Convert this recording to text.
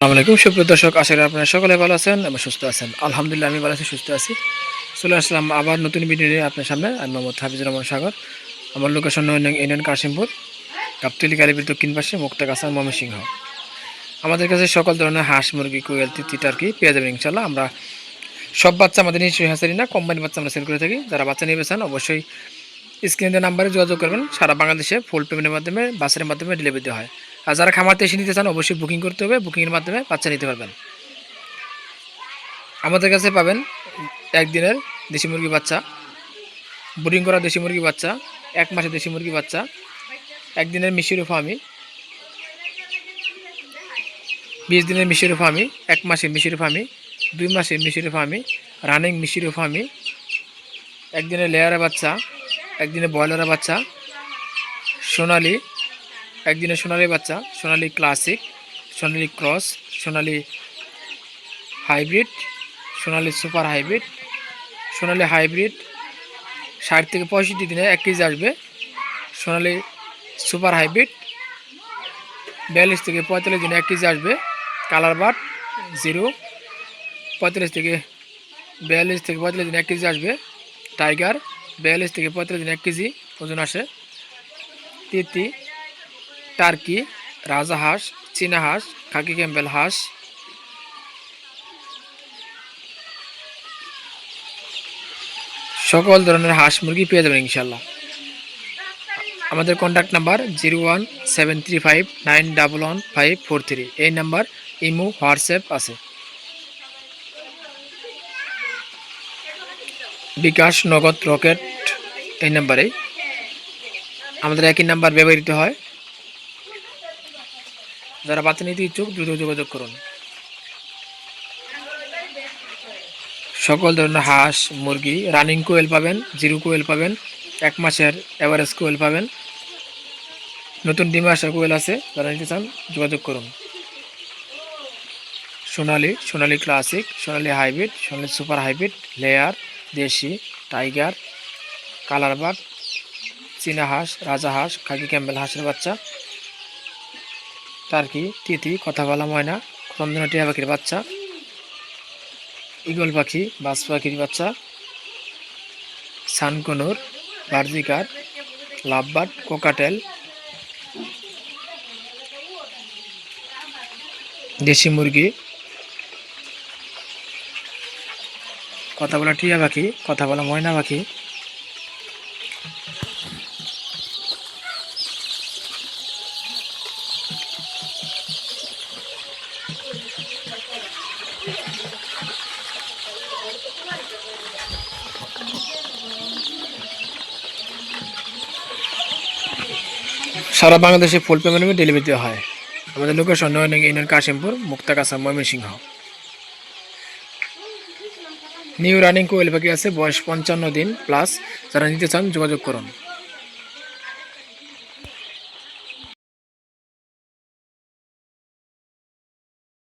আসসালামু আলাইকুম। সুপ্রিয় দর্শক, আশা করি আপনারা সকলে ভালো আছেন এবং সুস্থ আছেন। আলহামদুলিল্লাহ, আমি ভালো আছি, সুস্থ আছি। চলে আসলাম আবার নতুন ভিডিও নিয়ে আপনার সামনে। আমি মোহাম্মদ হাফিজুর রহমান সাগর। আমার লোকেশন ইউনিয়ন কাশিমপুর কাপতুলি গালিবির দক্ষিণ পাশে মুক্তাগাছা ময়মনসিংহ। আমাদের কাছে সকল ধরনের হাঁস, মুরগি, কোয়েল, তিতি, টার্কি পেয়ে যাবেন ইনশাল্লাহ আমরা সব বাচ্চা আমাদের নিশ্চয়ই হাসারি না কোম্পানি বাচ্চা আমরা সেল করে থাকি। যারা বাচ্চা নিয়ে চান অবশ্যই স্ক্রিনের নাম্বারে যোগাযোগ করবেন। সারা বাংলাদেশে ফুল পেমেন্টের মাধ্যমে বাসের মাধ্যমে ডেলিভারি দেওয়া হয়। আর যারা খামারতে এসে নিতে চান, অবশ্যই বুকিং করতে হবে। বুকিংয়ের মাধ্যমে বাচ্চা নিতে পারবেন। আমাদের কাছে পাবেন একদিনের দেশি মুরগি বাচ্চা ব্রিডিং করা দেশি মুরগি বাচ্চা, এক মাসে দেশি মুরগি বাচ্চা, একদিনের মিশির ফার্মি বিশ দিনের মিশির ফার্মি এক মাসে মিশির ফার্মি দুই মাসে মিশির ফার্মি রানিং মিশির ফার্মি একদিনের লেয়ারের বাচ্চা একদিনে ব্রয়লারের বাচ্চা, সোনালি একদিনে সোনালি বাচ্চা, Sonali classic Sonali cross Sonali hybrid Sonali super hybrid Sonali hybrid ষাট থেকে পঁয়ষট্টি দিনে এক কেজি আসবে, সোনালি সুপার হাইব্রিড বিয়াল্লিশ থেকে পঁয়তাল্লিশ দিনে এক কেজি আসবে কালার বাট জিরো পঁয়তাল্লিশ থেকে বিয়াল্লিশ থেকে পঁয়তাল্লিশ দিনে এক কেজি আসবে টাইগার বিয়াল্লিশ থেকে পঁয়তাল্লিশ দিন এক কেজি, ওজন আসে, তিতি টার্কি, রাজা হাঁস, চীনা হাঁস, খাকি ক্যাম্বেল হাঁস। সকল ধরনের হাঁস মুরগি পেয়ে যাবেন ইনশাল্লাহ আমাদের contact number zero one seven three five nine double one five four three এই নাম্বার ইমো, হোয়াটসঅ্যাপ আছে। বিকাশ নগদ রকেট এই নাম্বারেই আমাদের একই নাম্বার ব্যবহৃত হয়। যারা বাচ্চা নিতে ইচ্ছুক, দ্রুত যোগাযোগ করুন। সকল ধরনের হাঁস, মুরগি রানিং কোয়েল পাবেন জিরো কোয়েল পাবেন, এক মাসের অ্যাভারেজ কোয়েল পাবেন। নতুন ডিমে আসা কোয়েল আছে, যারা নিতে চান, যোগাযোগ করুন। Sonali Sonali classic Sonali hybrid Sonali super hybrid layer দেশি টাইগার কালার বাগ চীনা হাঁস, রাজা হাঁস, খাকি ক্যাম্বেল হাঁসের বাচ্চা। টার্কি তিতি কথা বলা ময়না। চন্দনা টিয়া পাখির বাচ্চা। ইগল পাখি, বাস পাখির বাচ্চা। Sun conure, budgerigar, lovebird, cockatiel. দেশি মুরগি। কথা বলা টিয়া পাখি কথা বলা ময়না পাখি সারা বাংলাদেশে ফুল পেমেন্টে ডেলিভারি দেওয়া হয়। আমাদের লোকেশন নয়নং ইউনিয়ন কাশিমপুর মুক্তা মুক্তাকাছা ময়মনসিংহ। নিউ রানিং কোয়েল পাখি আছে, বয়স পঞ্চান্ন দিন প্লাস যারা নিতে চান যোগাযোগ করুন।